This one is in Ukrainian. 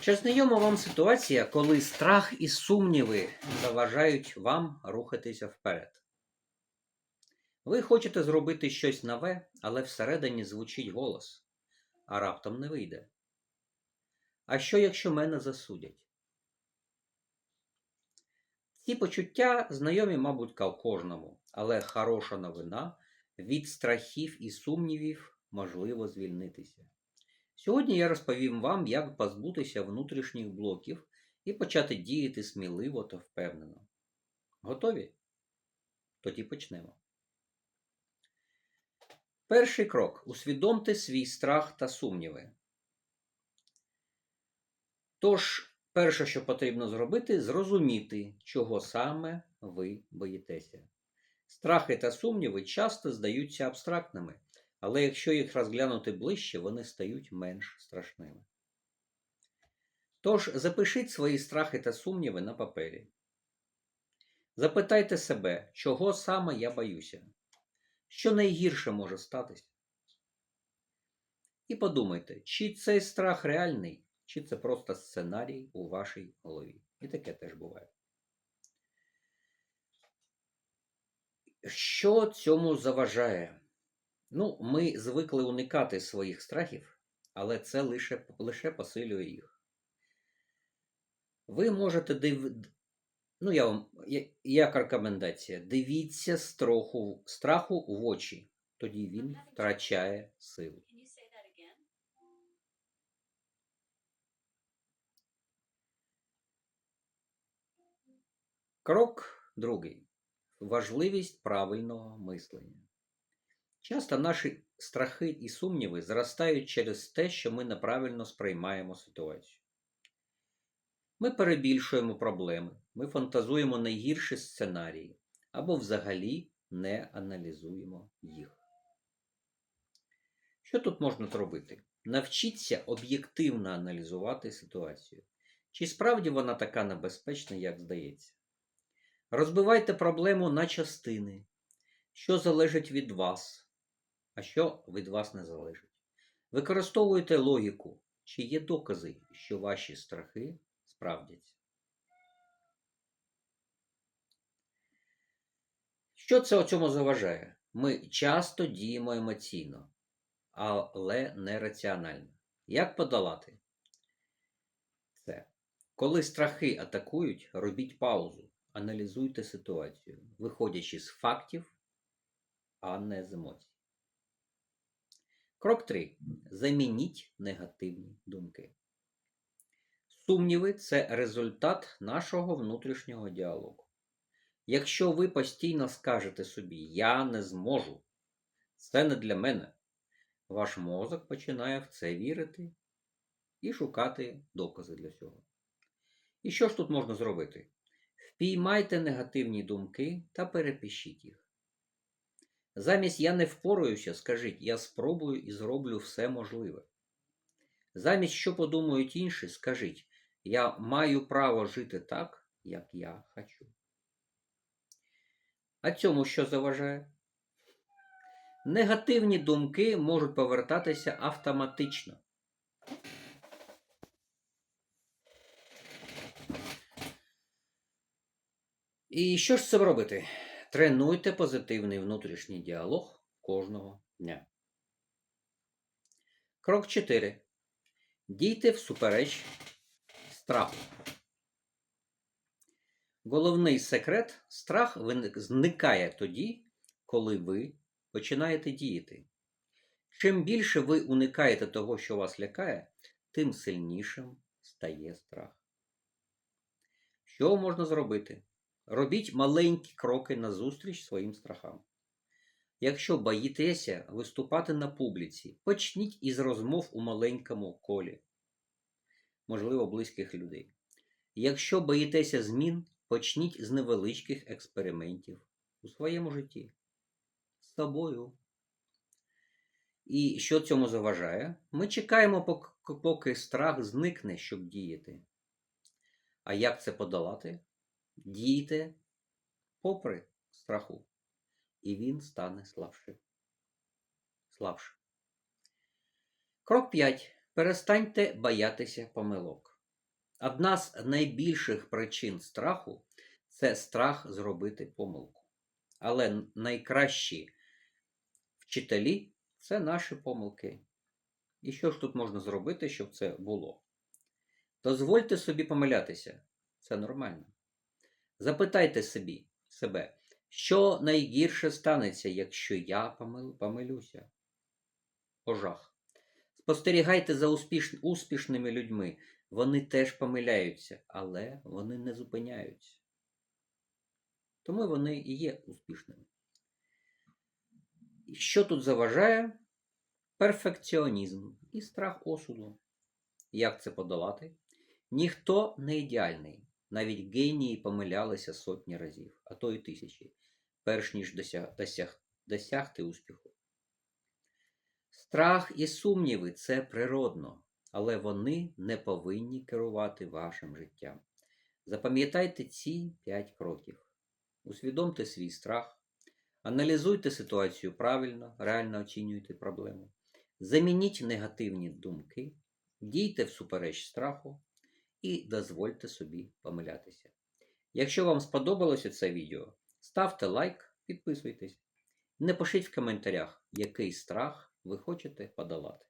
Чи знайома вам ситуація, коли страх і сумніви заважають вам рухатися вперед? Ви хочете зробити щось нове, але всередині звучить голос, а раптом не вийде. А що, якщо мене засудять? Ці почуття знайомі, мабуть, кожному, але хороша новина від страхів і сумнівів можливо звільнитися. Сьогодні я розповім вам, як позбутися внутрішніх блоків і почати діяти сміливо та впевнено. Готові? Тоді почнемо. Перший крок усвідомте свій страх та сумніви. Тож, перше, що потрібно зробити, зрозуміти, чого саме ви боїтеся. Страхи та сумніви часто здаються абстрактними, але якщо їх розглянути ближче, вони стають менш страшними. Тож запишіть свої страхи та сумніви на папері. Запитайте себе, чого саме я боюся, що найгірше може статися. І подумайте, чи цей страх реальний, чи це просто сценарій у вашій голові. І таке теж буває. Що цьому заважає? Ну, ми звикли уникати своїх страхів, але це лише, лише посилює їх. Ви можете див... Ну, я вам, як рекомендація, дивіться страху, страху в очі, тоді він втрачає силу. Крок другий. Важливість правильного мислення. Часто наші страхи і сумніви зростають через те, що ми неправильно сприймаємо ситуацію. Ми перебільшуємо проблеми, ми фантазуємо найгірші сценарії або взагалі не аналізуємо їх. Що тут можна зробити? Навчіться об'єктивно аналізувати ситуацію. Чи справді вона така небезпечна, як здається? Розбивайте проблему на частини, що залежить від вас, а що від вас не залежить. Використовуйте логіку, чи є докази, що ваші страхи справдяться. Що це цьому заважає? Ми часто діємо емоційно, але не раціонально. Як подолати? Це. Коли страхи атакують, робіть паузу, аналізуйте ситуацію, виходячи з фактів, а не з емоцій. Крок 3. Замініть негативні думки. Сумніви це результат нашого внутрішнього діалогу. Якщо ви постійно скажете собі Я не зможу, це не для мене, ваш мозок починає в це вірити і шукати докази для цього. І що ж тут можна зробити? Впіймайте негативні думки та перепишіть їх. Замість я не впораюся, скажіть, я спробую і зроблю все можливе. Замість що подумають інші, скажіть, я маю право жити так, як я хочу. А цьому що заважає? Негативні думки можуть повертатися автоматично. І що ж з цим робити? Тренуйте позитивний внутрішній діалог кожного дня. Крок 4. Дійте всупереч страху. Головний секрет страх зникає тоді, коли ви починаєте діяти. Чим більше ви уникаєте того, що вас лякає, тим сильнішим стає страх. Що можна зробити? Робіть маленькі кроки назустріч своїм страхам. Якщо боїтеся виступати на публіці, почніть із розмов у маленькому колі, можливо, близьких людей. Якщо боїтеся змін, почніть з невеличких експериментів у своєму житті з собою. І що цьому заважає? Ми чекаємо, поки страх зникне, щоб діяти. А як це подолати? Дійте попри страху, і він стане слабшим. Слабше. Крок 5. Перестаньте боятися помилок. Одна з найбільших причин страху це страх зробити помилку. Але найкращі вчителі це наші помилки. І що ж тут можна зробити, щоб це було? Дозвольте собі помилятися. Це нормально. Запитайте собі, себе, що найгірше станеться, якщо я помил, помилюся? Ожах. Спостерігайте за успіш... успішними людьми. Вони теж помиляються, але вони не зупиняються. Тому вони і є успішними. Що тут заважає? Перфекціонізм і страх осуду. Як це подолати? Ніхто не ідеальний. Навіть генії помилялися сотні разів, а то й тисячі, перш ніж досяг, досяг, досягти успіху. Страх і сумніви це природно, але вони не повинні керувати вашим життям. Запам'ятайте ці 5 кроків. Усвідомте свій страх, аналізуйте ситуацію правильно, реально оцінюйте проблему. Замініть негативні думки, дійте всупереч страху і дозвольте собі помилятися. Якщо вам сподобалося це відео, ставте лайк, підписуйтесь. Напишіть в коментарях, який страх ви хочете подолати.